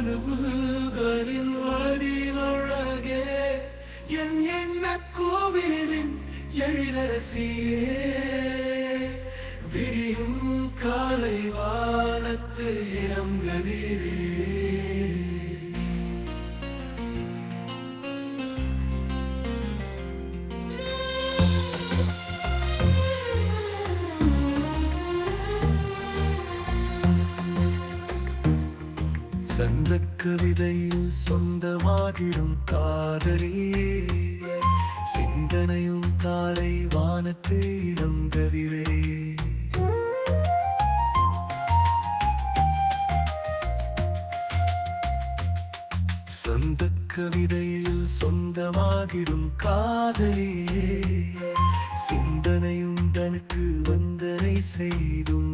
கனவுகளின் வடிவழகே என் எண்ண கோவிலின் எழிலரசியே. விடியும் காலை வானத்து இளம் சந்த கவிதையில் சொந்தமாகிடும் காதலியே சிந்தனையும் காலை வானத்து இளம் கதிரே சொந்த கவிதையில் சொந்தமாகிடும் காதலியே சிந்தனையும் தனக்கு வந்தனை செய்தும்.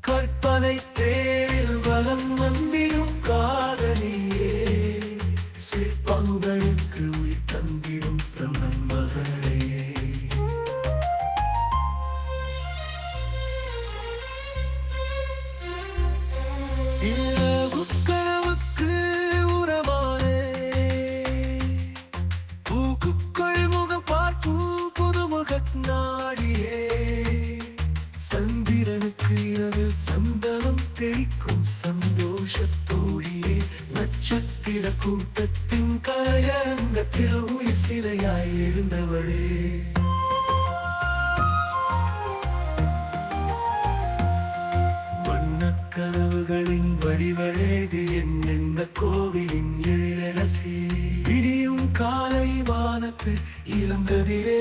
கற்பனை தேவை புகழுக்கு உயிர் தந்திடும் பிரம்மன் மகளே. இரவுக்கனவுக்கு உறவானே பூக்குக்குள் முகம் பார்க்கும் புதுமுக நாடியே. சந்திரனுக்கு இரவு சந்தனம் தெரிக்கும் சந்தோஷத்தோழியே நட்சத்திர கட்டிட கூட்டத்தின் கலையங்கத்தில் உயிர் சிலையாய் எழுந்தவளே. வண்ணக் கனவுகளின் வடிவழேது என்னென்ன கோவிலின் எழிலரசி விடியும் காலை வானத்து இளங்கதிரே